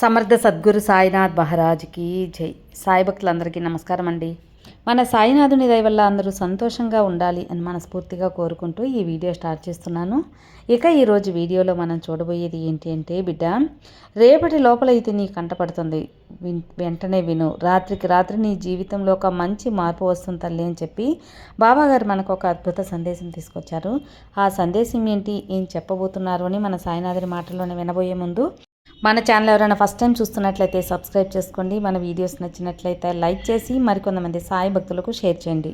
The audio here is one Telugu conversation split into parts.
సమర్థ సద్గురు సాయినాథ్ మహారాజ్కి జై. సాయి భక్తులందరికీ నమస్కారం అండి. మన సాయినాథుని దయ వల్ల అందరూ సంతోషంగా ఉండాలి అని మనస్ఫూర్తిగా కోరుకుంటూ ఈ వీడియో స్టార్ట్ చేస్తున్నాను. ఇక ఈరోజు వీడియోలో మనం చూడబోయేది ఏంటి అంటే బిడ్డ రేపటి లోపల ఇది నీ కంటపడుతుంది విన్- వెంటనే విను. రాత్రికి రాత్రి నీ జీవితంలో ఒక మంచి మార్పు వస్తుంది తల్లి అని చెప్పి బాబాగారు మనకు ఒక అద్భుత సందేశం తీసుకొచ్చారు. ఆ సందేశం ఏంటి ఏం చెప్పబోతున్నారు అని మన సాయినాథుని మాటల్లోనే వినబోయే ముందు మన ఛానల్ ఎవరైనా ఫస్ట్ టైం చూస్తున్నట్లయితే సబ్స్క్రైబ్ చేసుకోండి. మన వీడియోస్ నచ్చినట్లయితే లైక్ చేసి మరికొంతమంది సాయి భక్తులకు షేర్ చేయండి.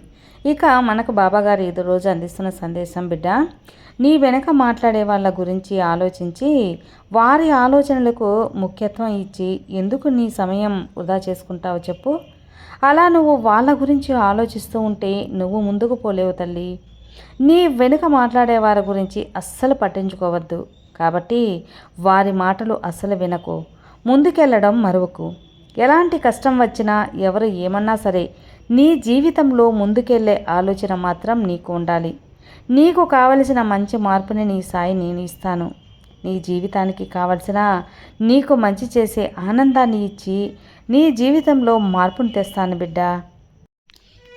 ఇక మనకు బాబాగారు ఈ రోజు అందిస్తున్న సందేశం బిడ్డ. నీ వెనక మాట్లాడే వాళ్ళ గురించి ఆలోచించి వారి ఆలోచనలకు ముఖ్యత్వం ఇచ్చి ఎందుకు నీ సమయం వృధా చేసుకుంటావో చెప్పు. అలా నువ్వు వాళ్ళ గురించి ఆలోచిస్తూ ఉంటే నువ్వు ముందుకు పోలేవు తల్లి. నీ వెనుక మాట్లాడే వారి గురించి అస్సలు పట్టించుకోవద్దు. కాబట్టి వారి మాటలు అస్సలు వినకు. ముందుకెళ్ళడం మరువకు. ఎలాంటి కష్టం వచ్చినా ఎవరు ఏమన్నా సరే నీ జీవితంలో ముందుకెళ్ళే ఆలోచన మాత్రం నీకు ఉండాలి. నీకు కావలసిన మంచి మార్పుని నీ సాయి నేను ఇస్తాను. నీ జీవితానికి కావలసిన నీకు మంచి చేసే ఆనందాన్ని ఇచ్చి నీ జీవితంలో మార్పును తెస్తాను బిడ్డా.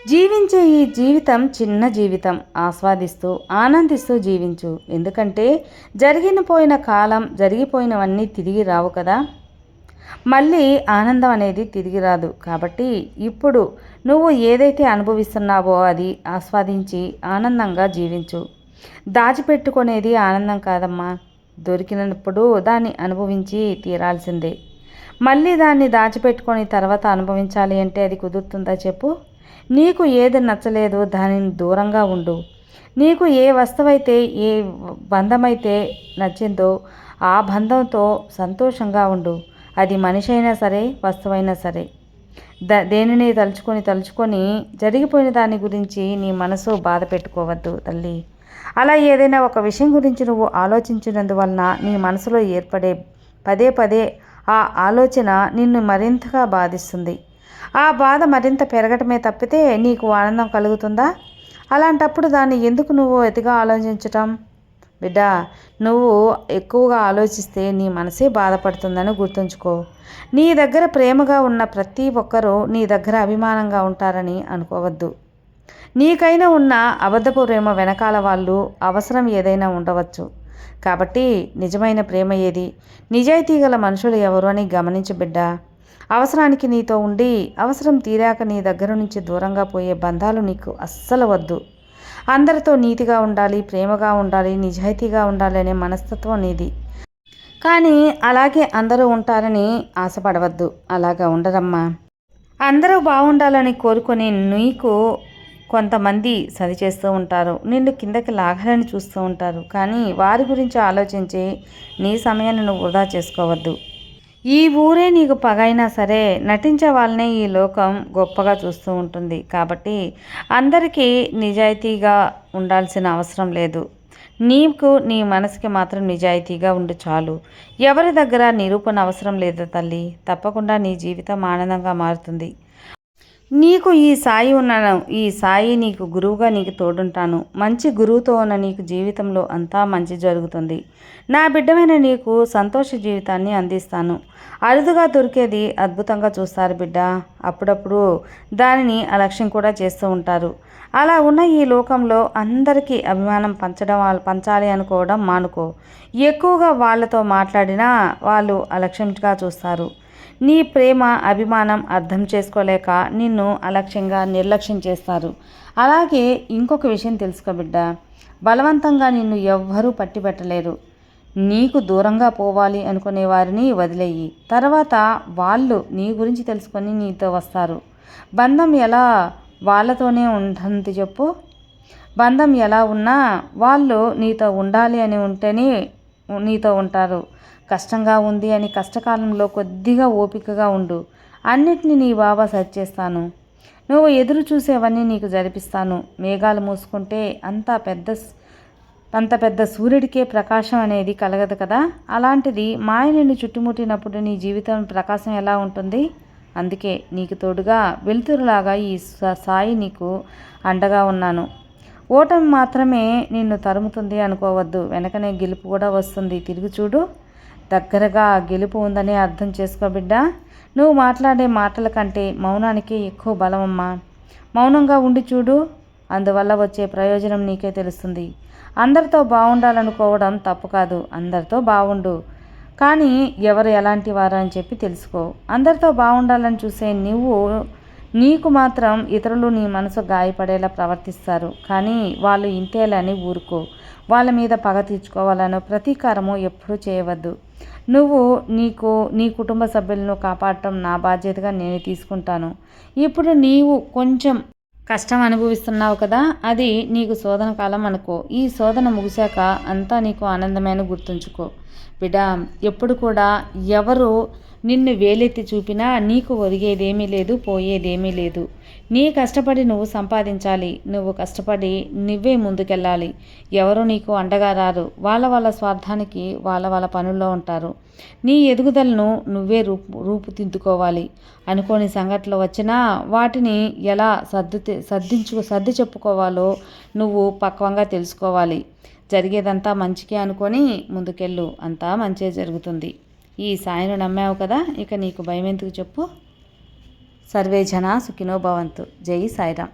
జీవించే ఈ జీవితం చిన్న జీవితం. ఆస్వాదిస్తూ ఆనందిస్తూ జీవించు. ఎందుకంటే జరిగిన పోయిన కాలం జరిగిపోయినవన్నీ తిరిగి రావు కదా. మళ్ళీ ఆనందం అనేది తిరిగి రాదు. కాబట్టి ఇప్పుడు నువ్వు ఏదైతే అనుభవిస్తున్నావో అది ఆస్వాదించి ఆనందంగా జీవించు. దాచిపెట్టుకునేది ఆనందం కాదమ్మా. దొరికినప్పుడు దాన్ని అనుభవించి తీరాల్సిందే. మళ్ళీ దాన్ని దాచిపెట్టుకొని తర్వాత అనుభవించాలి అంటే అది కుదురుతుందా చెప్పు? నీకు ఏది నచ్చలేదో దానిని దూరంగా ఉండు. నీకు ఏ వస్తువైతే ఏ బంధమైతే నచ్చిందో ఆ బంధంతో సంతోషంగా ఉండు. అది మనిషి అయినా సరే వస్తువైనా సరే. ద దేనిని తలుచుకొని తలుచుకొని జరిగిపోయిన దాని గురించి నీ మనసు బాధ పెట్టుకోవద్దు తల్లి. అలా ఏదైనా ఒక విషయం గురించి నువ్వు ఆలోచించినందువలన నీ మనసులో ఏర్పడే పదే పదే ఆ ఆలోచన నిన్ను మరింతగా బాధిస్తుంది. ఆ బాధ మరింత పెరగటమే తప్పితే నీకు ఆనందం కలుగుతుందా? అలాంటప్పుడు దాన్ని ఎందుకు నువ్వు అతిగా ఆలోచించటం? బిడ్డ నువ్వు ఎక్కువగా ఆలోచిస్తే నీ మనసే బాధపడుతుందని గుర్తుంచుకో. నీ దగ్గర ప్రేమగా ఉన్న ప్రతి ఒక్కరూ నీ దగ్గర అభిమానంగా ఉంటారని అనుకోవద్దు. నీకైనా ఉన్న అబద్ధపు ప్రేమ వెనకాల వాళ్ళు అవసరం ఏదైనా ఉండవచ్చు. కాబట్టి నిజమైన ప్రేమ ఏది? నిజాయితీ గల మనుషులు ఎవరు అని గమనించు బిడ్డ. అవసరానికి నీతో ఉండి అవసరం తీరాక నీ దగ్గర నుంచి దూరంగా పోయే బంధాలు నీకు అస్సలు వద్దు. అందరితో నీతిగా ఉండాలి ప్రేమగా ఉండాలి నిజాయితీగా ఉండాలి అనే మనస్తత్వం నీది. కానీ అలాగే అందరూ ఉంటారని ఆశపడవద్దు. అలాగా ఉండరమ్మా. అందరూ బాగుండాలని కోరుకొని నీకు కొంతమంది సరి చేస్తూ ఉంటారు. నిన్ను కిందకి లాగాలని చూస్తూ ఉంటారు. కానీ వారి గురించి ఆలోచించి నీ సమయాన్ని నువ్వు వృధా చేసుకోవద్దు. ఈ ఊరే నీకు పగైనా సరే నటించే వాళ్ళనే ఈ లోకం గొప్పగా చూస్తూ ఉంటుంది. కాబట్టి అందరికీ నిజాయితీగా ఉండాల్సిన అవసరం లేదు. నీకు నీ మనసుకి మాత్రం నిజాయితీగా ఉండు చాలు. ఎవరి దగ్గర నిరూపణ అవసరం లేదు తల్లి. తప్పకుండా నీ జీవితం ఆనందంగా మారుతుంది. నీకు ఈ సాయి ఉన్నాను. ఈ సాయి నీకు గురువుగా నీకు తోడుంటాను. మంచి గురువుతో ఉన్న నీకు జీవితంలో అంతా మంచి జరుగుతుంది. నా బిడ్డమైన నీకు సంతోష జీవితాన్ని అందిస్తాను. అరుదుగా దొరికేది అద్భుతంగా చూస్తారు బిడ్డ. అప్పుడప్పుడు దానిని అలక్ష్యం కూడా చేస్తూ ఉంటారు. అలా ఉన్న ఈ లోకంలో అందరికీ అభిమానం పంచడం వాళ్ళు పంచాలి అనుకోవడం మానుకో. ఎక్కువగా వాళ్ళతో మాట్లాడినా వాళ్ళు అలక్ష్యంగా చూస్తారు. నీ ప్రేమ అభిమానం అర్థం చేసుకోలేక నిన్ను అలక్ష్యంగా నిర్లక్ష్యం చేస్తారు. అలాగే ఇంకొక విషయం తెలుసుకో బిడ్డ. బలవంతంగా నిన్ను ఎవ్వరూ పట్టిపెట్టలేరు నీకు దూరంగా పోవాలి అనుకునే వారిని వదిలేయి. తర్వాత వాళ్ళు నీ గురించి తెలుసుకొని నీతో వస్తారు. బంధం ఎలా వాళ్ళతోనే ఉంటుంది చెప్పు. బంధం ఎలా ఉన్నా వాళ్ళు నీతో ఉండాలి అని ఉంటేనే నీతో ఉంటారు. కష్టంగా ఉంది అని కష్టకాలంలో కొద్దిగా ఓపికగా ఉండు. అన్నిటినీ నీ బాబా సరి చేస్తాను నువ్వు ఎదురు చూసేవన్నీ నీకు జరిపిస్తాను. మేఘాలు మూసుకుంటే అంత పెద్ద అంత పెద్ద సూర్యుడికే ప్రకాశం అనేది కలగదు కదా? అలాంటిది మాయ నిన్ను చుట్టుముట్టినప్పుడు నీ జీవితం ప్రకాశం ఎలా ఉంటుంది? అందుకే నీకు తోడుగా వెలుతురులాగా ఈ స- సాయి నీకు అండగా ఉన్నాను. ఓటమి మాత్రమే నిన్ను తరుముతుంది అనుకోవద్దు. వెనకనే గెలుపు కూడా వస్తుంది. తిరిగి చూడు. దగ్గరగా గెలుపు ఉందని అర్థం చేసుకో బిడ్డ. నువ్వు మాట్లాడే మాటల కంటే మౌనానికే ఎక్కువ బలమమ్మా. మౌనంగా ఉండి చూడు. అందువల్ల వచ్చే ప్రయోజనం నీకే తెలుస్తుంది. అందరితో బాగుండాలనుకోవడం తప్పు కాదు. అందరితో బాగుండు కానీ ఎవరు ఎలాంటి వారు అని చెప్పి తెలుసుకో. అందరితో బాగుండాలని చూసే నువ్వు నీకు మాత్రం ఇతరులు నీ మనసు గాయపడేలా ప్రవర్తిస్తారు. కానీ వాళ్ళు ఇంతేలని ఊరుకో. వాళ్ళ మీద పగ తీర్చుకోవాలనో ప్రతీకారము ఎప్పుడూ చేయవద్దు. నువ్వు నీకు నీ కుటుంబ సభ్యులను కాపాడటం నా బాధ్యతగా నేను తీసుకుంటాను. ఇప్పుడు నీవు కొంచెం కష్టం అనుభవిస్తున్నావు కదా అది నీకు శోధన కాలం అనుకో. ఈ శోధన ముగిశాక అంతా నీకు ఆనందమైన గుర్తుంచుకో. బిడ్డ ఎప్పుడు కూడా ఎవరు నిన్ను వేలెత్తి చూపినా నీకు ఒరిగేదేమీ లేదు పోయేదేమీ లేదు. నీ కష్టపడి నువ్వు సంపాదించాలి నువ్వు కష్టపడి నువ్వే ముందుకెళ్ళాలి. ఎవరు నీకు అండగా రారు వాళ్ళ వాళ్ళ స్వార్థానికి వాళ్ళ వాళ్ళ పనుల్లో ఉంటారు. నీ ఎదుగుదలను నువ్వే రూపు రూపుదిద్దుకోవాలి. అనుకోని సంఘటనలు వచ్చినా వాటిని ఎలా సర్దు సర్దించు సర్ది చెప్పుకోవాలో నువ్వు పక్వంగా తెలుసుకోవాలి. జరిగేదంతా మంచికే అనుకొని ముందుకెళ్ళు. అంతా మంచే జరుగుతుంది. ఈ సాయిను నమ్మావు కదా ఇక నీకు భయం ఎందుకు చెప్పు? సర్వే జన సుఖినో భవంతు. జై సాయిరామ్.